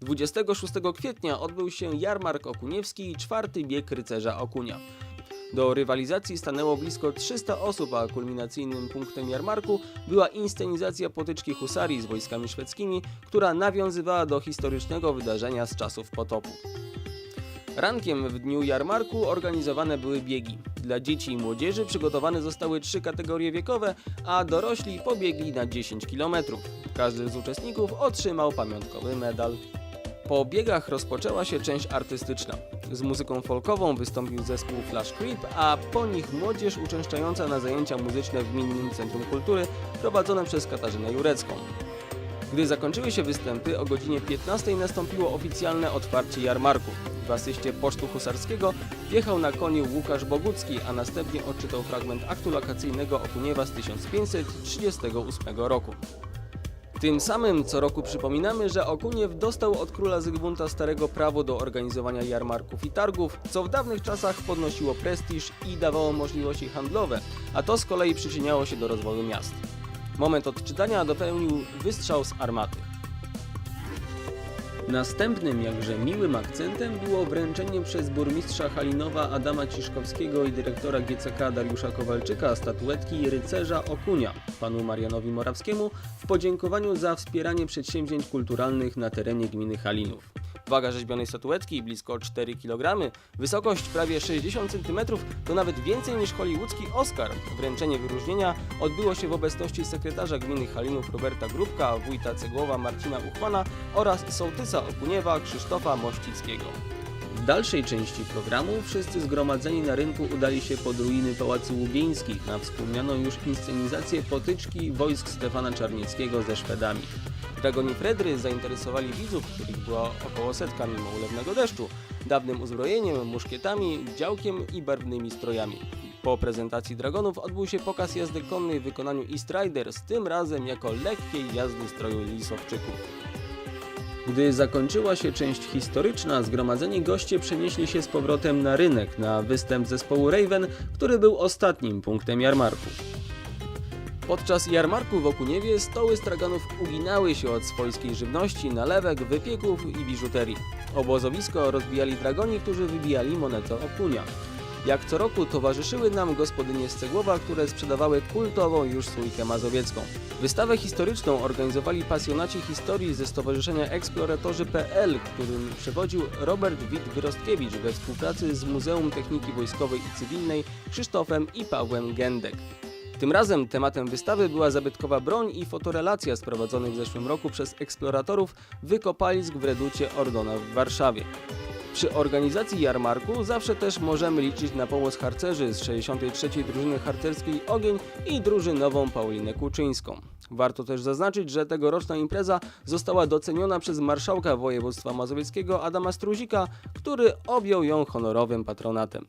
26 kwietnia odbył się jarmark okuniewski i czwarty bieg rycerza Okunia. Do rywalizacji stanęło blisko 300 osób, a kulminacyjnym punktem jarmarku była inscenizacja potyczki husarii z wojskami szwedzkimi, która nawiązywała do historycznego wydarzenia z czasów potopu. Rankiem w dniu jarmarku organizowane były biegi. Dla dzieci i młodzieży przygotowane zostały trzy kategorie wiekowe, a dorośli pobiegli na 10 km. Każdy z uczestników otrzymał pamiątkowy medal. Po biegach rozpoczęła się część artystyczna. Z muzyką folkową wystąpił zespół Flash Creep, a po nich młodzież uczęszczająca na zajęcia muzyczne w Gminnym Centrum Kultury prowadzone przez Katarzynę Jurecką. Gdy zakończyły się występy, o godzinie 15 nastąpiło oficjalne otwarcie jarmarku. W asyście pocztu husarskiego wjechał na koniu Łukasz Bogucki, a następnie odczytał fragment aktu lokacyjnego Okuniewa z 1538 roku. Tym samym co roku przypominamy, że Okuniew dostał od króla Zygmunta Starego prawo do organizowania jarmarków i targów, co w dawnych czasach podnosiło prestiż i dawało możliwości handlowe, a to z kolei przyczyniało się do rozwoju miast. Moment odczytania dopełnił wystrzał z armaty. Następnym, jakże miłym akcentem było wręczenie przez burmistrza Halinowa Adama Ciszkowskiego i dyrektora GCK Dariusza Kowalczyka statuetki rycerza Okunia panu Marianowi Morawskiemu w podziękowaniu za wspieranie przedsięwzięć kulturalnych na terenie gminy Halinów. Waga rzeźbionej statuetki blisko 4 kg, wysokość prawie 60 cm to nawet więcej niż hollywoodzki Oscar. Wręczenie wyróżnienia odbyło się w obecności sekretarza gminy Halinów Roberta Grubka, wójta Cegłowa Marcina Uchmana oraz sołtysa Okuniewa Krzysztofa Mościckiego. Dalszej części programu wszyscy zgromadzeni na rynku udali się pod ruiny Pałacu Łubieńskich na wspomnianą już inscenizację potyczki wojsk Stefana Czarnieckiego ze Szwedami. Dragoni Fredry zainteresowali widzów, których była około setka mimo ulewnego deszczu, dawnym uzbrojeniem, muszkietami, działkiem i barwnymi strojami. Po prezentacji dragonów odbył się pokaz jazdy konnej w wykonaniu East Riders, tym razem jako lekkiej jazdy stroju lisowczyków. Gdy zakończyła się część historyczna, zgromadzeni goście przenieśli się z powrotem na rynek na występ zespołu Raven, który był ostatnim punktem jarmarku. Podczas jarmarku w Okuniewie stoły straganów uginały się od swojskiej żywności, nalewek, wypieków i biżuterii. Obozowisko rozbijali dragoni, którzy wybijali monetę Okunia. Jak co roku towarzyszyły nam gospodynie z Cegłowa, które sprzedawały kultową już sójkę mazowiecką. Wystawę historyczną organizowali pasjonaci historii ze Stowarzyszenia Eksploratorzy.pl, którym przewodził Robert Witt-Wyrostkiewicz we współpracy z Muzeum Techniki Wojskowej i Cywilnej Krzysztofem i Pawłem Gendek. Tym razem tematem wystawy była zabytkowa broń i fotorelacja z w zeszłym roku przez eksploratorów wykopalisk w reducie Ordona w Warszawie. Przy organizacji jarmarku zawsze też możemy liczyć na pomoc harcerzy z 63. Drużyny Harcerskiej Ogień i drużynową Paulinę Kuczyńską. Warto też zaznaczyć, że tegoroczna impreza została doceniona przez marszałka województwa mazowieckiego Adama Struzika, który objął ją honorowym patronatem.